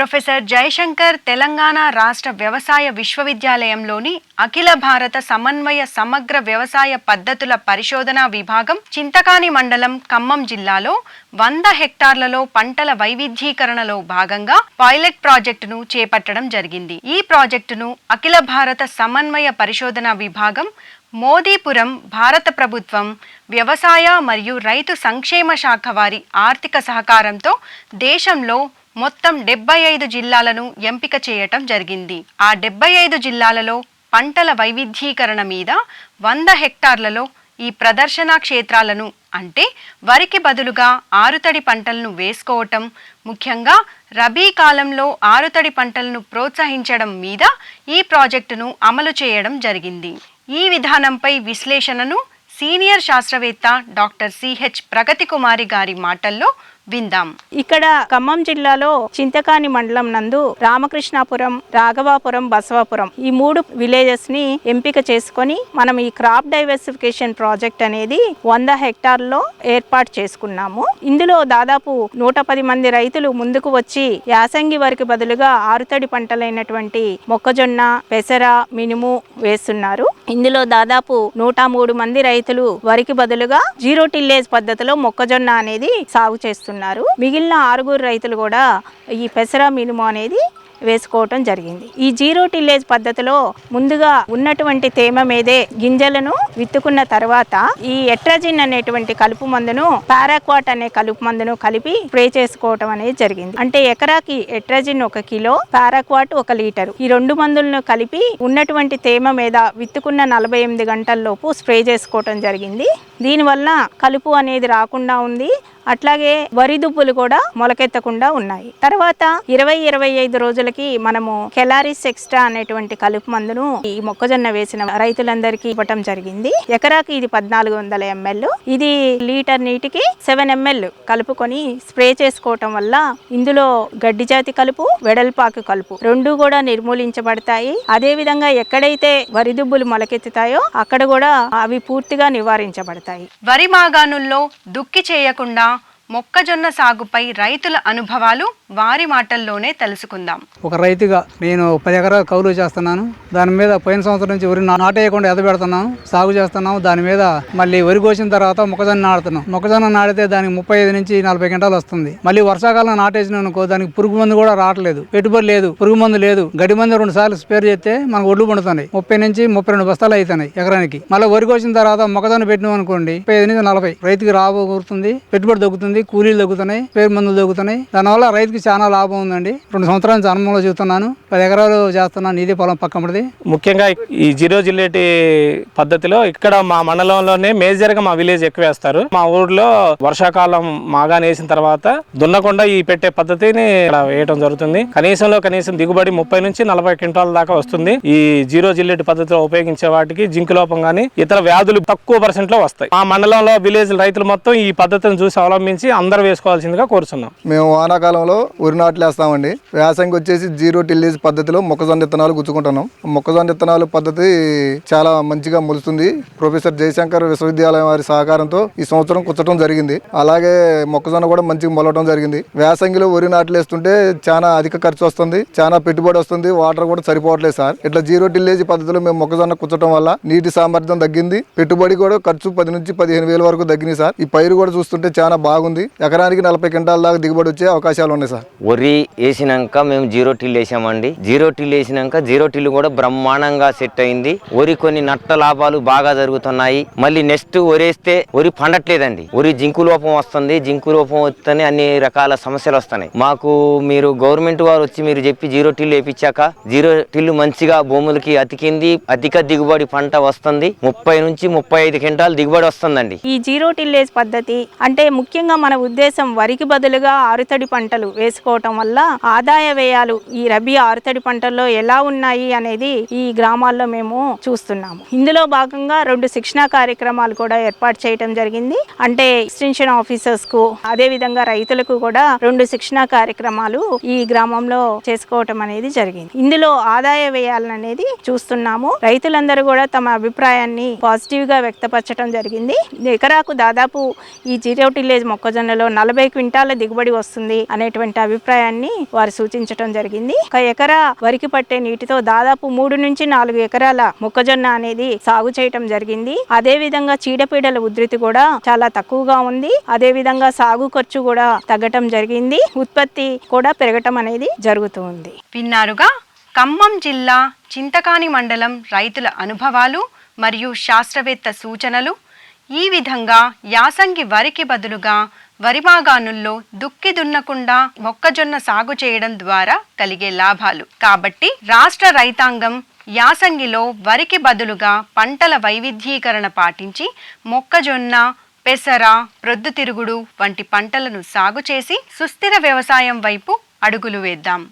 Professor Jayashankar Telangana రాష్ట్ర వ్యవసాయ విశ్వవిద్యాలయంలోని అఖిల భారత సమన్వయ సమగ్ర వ్యవసాయ పద్ధతుల పరిశోధనా విభాగం చింతకాని మండలం ఖమ్మం జిల్లాలో వంద హెక్టార్లలో పంటల వైవిధ్యీకరణలో భాగంగా పైలట్ ప్రాజెక్టును చేపట్టడం జరిగింది. ఈ ప్రాజెక్టును అఖిల భారత సమన్వయ పరిశోధనా విభాగం మోదీపురం భారత ప్రభుత్వం వ్యవసాయ మరియు రైతు సంక్షేమ శాఖ వారి ఆర్థిక సహకారంతో దేశంలో మొత్తం డెబ్బై ఐదు జిల్లాలను ఎంపిక చేయటం జరిగింది. ఆ డెబ్బై ఐదు జిల్లాలలో పంటల వైవిధ్యీకరణ మీద వంద హెక్టార్లలో ఈ ప్రదర్శనా క్షేత్రాలను అంటే వరికి బదులుగా ఆరుతడి పంటలను వేసుకోవటం ముఖ్యంగా రబీ కాలంలో ఆరుతడి పంటలను ప్రోత్సహించడం మీద ఈ ప్రాజెక్టును అమలు చేయడం జరిగింది. ఈ విధానంపై విశ్లేషణను సీనియర్ శాస్త్రవేత్త డాక్టర్ సిహెచ్ ప్రగతి కుమారి గారి మాటల్లో విందాం. ఇక్కడ ఖమ్మం జిల్లాలో చింతకాని మండలం నందు రామకృష్ణాపురం రాఘవాపురం బసవాపురం ఈ మూడు విలేజెస్ని ఎంపిక చేసుకొని మనం ఈ క్రాప్ డైవర్సిఫికేషన్ ప్రాజెక్ట్ అనేది వంద హెక్టార్లో ఏర్పాటు చేసుకున్నాము. ఇందులో దాదాపు నూట పది మంది రైతులు ముందుకు వచ్చి యాసంగి వారికి బదులుగా ఆరుతడి పంటలైనటువంటి మొక్కజొన్న పెసర మినుము వేస్తున్నారు. ఇందులో దాదాపు నూట మూడు మంది రైతులు వరికి బదులుగా జీరో టిల్లేజ్ పద్ధతిలో మొక్కజొన్న అనేది సాగు చేస్తున్నారు. మిగిలిన ఆరుగురు రైతులు కూడా ఈ పెసర మినుము అనేది వేసుకోవటం జరిగింది. ఈ జీరో టిల్లేజ్ పద్ధతిలో ముందుగా ఉన్నటువంటి తేమ మీదే గింజలను విత్తుకున్న తర్వాత ఈ ఎట్రాజిన్ అనేటువంటి కలుపు మందును పారాక్వాట్ అనే కలుపు మందును కలిపి స్ప్రే చేసుకోవటం అనేది జరిగింది. అంటే ఎకరాకి ఎట్రాజిన్ ఒక కిలో పారాక్వాట్ ఒక లీటరు. ఈ రెండు మందులను కలిపి ఉన్నటువంటి తేమ మీద విత్తుకున్న నలభై ఎనిమిది గంటల్లోపు స్ప్రే చేసుకోవటం జరిగింది. దీనివల్ల కలుపు అనేది రాకుండా ఉంది. అట్లాగే వరి దుబ్బులు కూడా మొలకెత్తకుండా ఉన్నాయి. తర్వాత ఇరవై ఇరవై ఐదు రోజులకి మనము కెలారిస్ ఎక్స్ట్రా అనేటువంటి కలుపు మందును ఈ మొక్కజొన్న వేసిన రైతులందరికీ ఇవ్వటం జరిగింది. ఎకరాకి ఇది పద్నాలుగు వందల ఎంఎల్. ఇది లీటర్ నీటికి సెవెన్ ఎంఎల్ కలుపుకొని స్ప్రే చేసుకోవటం వల్ల ఇందులో గడ్డి జాతి కలుపు వెడల్పాకు కలుపు రెండు కూడా నిర్మూలించబడతాయి. అదే విధంగా ఎక్కడైతే వరి దుబ్బులు మొలకెత్తుతాయో అక్కడ కూడా అవి పూర్తిగా నివారించబడతాయి. వరి మాగాణుల్లో దుక్కి చేయకుండా మొక్కజొన్న సాగుపై రైతుల అనుభవాలు వారి మాటల్లోనే తెలుసుకుందాం. ఒక రైతుగా నేను పది ఎకరాలు కౌలు చేస్తున్నాను. దాని మీద పోయిన సంవత్సరం నుంచి వరి నాటేయకుండా ఎదబెడుతున్నాను సాగు చేస్తున్నాం దాని మీద మళ్ళీ వరి కోసిన తర్వాత మొక్కజొన్న నాడుతున్నాం మొక్కజొన్న నాటితే దానికి ముప్పై ఐదు నుంచి నలభై గంటలు వస్తుంది. మళ్ళీ వర్షాకాలం నాటేసిన అనుకో దానికి పురుగు మందు కూడా రావట్లేదు. పెట్టుబడి లేదు. పురుగు మందు లేదు. గడి మందు రెండు సార్లు స్పేర్ చేస్తే మనకు ఒడ్లు పండుతున్నాయి. ముప్పై నుంచి ముప్పై రెండు బస్తాలు అవుతున్నాయి ఎకరానికి. మళ్ళీ వరి కోసిన తర్వాత మొక్కజొన్న పెట్టినాం అనుకోండి ముప్పై ఐదు నుంచి నలభై రైతుకి రాబోతుంది. పెట్టుబడి తగ్గుతుంది. కూలీలు తగ్గుతున్నాయి పేరు మందులు తగ్గుతున్నాయి దానివల్ల రైతుకి చాలా లాభం ఉందండి. రెండు సంవత్సరాల నుంచి అనుభవంలో చూస్తున్నాను. పది ఎకరాలు చేస్తున్నాను ఇదే పొలం పక్కనది ముఖ్యంగా ఈ జీరో జిల్లేటి పద్ధతిలో ఇక్కడ మా మండలంలోనే మేజర్గా మా విలేజ్ ఎక్కువ వేస్తారు. మా ఊర్లో వర్షాకాలం మాగానే వేసిన తర్వాత దున్నకుండా ఈ పెట్టే పద్ధతిని ఇక్కడ వేయడం జరుగుతుంది. కనీసంలో కనీసం దిగుబడి ముప్పై నుంచి నలభై క్వింటాల దాకా వస్తుంది. ఈ జీరో జిల్లేటి పద్ధతిలో ఉపయోగించే వాటికి జింక్ లోపం గానీ ఇతర వ్యాధులు తక్కువ పర్సెంట్లో వస్తాయి. మా మండలంలో విలేజ్ రైతులు మొత్తం ఈ పద్ధతిని చూసి అవలంబించి అందరూ వేసుకోవాల్సిందిగా కోరుతున్నాం మేము వానాకాలంలో వరి నాట్లు వేస్తామండి. వ్యాసంగి వచ్చేసి జీరో టిల్లేజ్ పద్ధతిలో మొక్కజొన్న విత్తనాలు గుచ్చుకుంటున్నాం. మొక్కజొన్న విత్తనాలు పద్ధతి చాలా మంచిగా మొలుస్తుంది. ప్రొఫెసర్ జయశంకర్ విశ్వవిద్యాలయం వారి సహకారంతో ఈ సంవత్సరం కుచ్చటం జరిగింది. అలాగే మొక్కజొన్న కూడా మంచిగా మొలవడం జరిగింది. వ్యాసంగిలో వరి నాట్లు వేస్తుంటే చాలా అధిక ఖర్చు వస్తుంది. చాలా పెట్టుబడి వస్తుంది. వాటర్ కూడా సరిపోవట్లేదు సార్. ఇట్లా జీరో టిల్లేజ్ పద్ధతిలో మేము మొక్కజొన్న కుచ్చటం వల్ల నీటి సామర్థ్యం తగ్గింది. పెట్టుబడి కూడా ఖర్చు పది నుంచి పదిహేను వేల వరకు తగ్గింది సార్. ఈ పైరు కూడా చూస్తుంటే చాలా బాగుంది. ఎకరానికి నలభై క్వింటాల దాకా దిగుబడి వచ్చే అవకాశాలు ఉన్నాయి సార్. వరి వేసినాక మేము జీరో టిల్ వేసామండి. జీరో టిల్ వేసినాక జీరో టిల్ కూడా బ్రహ్మాండంగా సెట్ అయింది. వరి కొన్ని నట్ట లాభాలు బాగా జరుగుతున్నాయి. మళ్ళీ నెక్స్ట్ వరి వేస్తే వరి పండట్లేదండి. వరి జింకు లోపం వస్తుంది. జింకు లోపం వస్తేనే అన్ని రకాల సమస్యలు వస్తున్నాయి. మాకు మీరు గవర్నమెంట్ వారు వచ్చి మీరు చెప్పి జీరో టిల్ వేపించాక జీరో టిల్ మంచిగా భూములకి అతికింది. అధిక దిగుబడి పంట వస్తుంది. ముప్పై నుంచి ముప్పై ఐదు క్వింటాల్ దిగుబడి వస్తుందండి. ఈ జీరో టిల్లేజ్ పద్ధతి అంటే ముఖ్యంగా మన ఉద్దేశం వరికి బదులుగా ఆరుతడి పంటలు వేసుకోవటం వల్ల ఆదాయ వ్యయాలు ఈ రబీ ఆరుతడి పంటల్లో ఎలా ఉన్నాయి అనేది ఈ గ్రామాల్లో మేము చూస్తున్నాము. ఇందులో భాగంగా రెండు శిక్షణా కార్యక్రమాలు కూడా ఏర్పాటు చేయడం జరిగింది. అంటే ఎక్స్టెన్షన్ ఆఫీసర్స్కు అదే విధంగా రైతులకు కూడా రెండు శిక్షణా కార్యక్రమాలు ఈ గ్రామంలో చేసుకోవటం అనేది జరిగింది. ఇందులో ఆదాయ వ్యయాలను అనేది చూస్తున్నాము. రైతులందరూ కూడా తమ అభిప్రాయాన్ని పాజిటివ్గా వ్యక్తపరచడం జరిగింది. ఎకరాకు దాదాపు ఈ జీరో టిల్లేజ్ మొక్క మొక్కజొన్నలో నలభై క్వింటాల దిగుబడి వస్తుంది అనేటువంటి అభిప్రాయాన్ని వారు సూచించడం జరిగింది. ఒక ఎకరా వరికి పట్టే నీటితో దాదాపు మూడు నుంచి నాలుగు ఎకరాల మొక్కజొన్న అనేది సాగు చేయటం జరిగింది. అదే విధంగా చీడపీడల ఉధృతి కూడా చాలా తక్కువగా ఉంది. అదే విధంగా సాగు ఖర్చు కూడా తగ్గటం జరిగింది. ఉత్పత్తి కూడా పెరగటం అనేది జరుగుతూ ఉంది. విన్నారుగా ఖమ్మం జిల్లా చింతకాని మండలం రైతుల అనుభవాలు మరియు శాస్త్రవేత్త సూచనలు ఈ విధంగా యాసంగి వరికి బదులుగా వరిబాగానుల్లో దుక్కి దున్నకుండా మొక్కజొన్న సాగు చేయడం ద్వారా కలిగే లాభాలు. కాబట్టి రాష్ట్ర రైతాంగం యాసంగిలో వరికి బదులుగా పంటల వైవిధ్యీకరణ పాటించి మొక్కజొన్న పెసర ప్రొద్దుతిరుగుడు వంటి పంటలను సాగు చేసి సుస్థిర వ్యవసాయం వైపు అడుగులు వేద్దాం.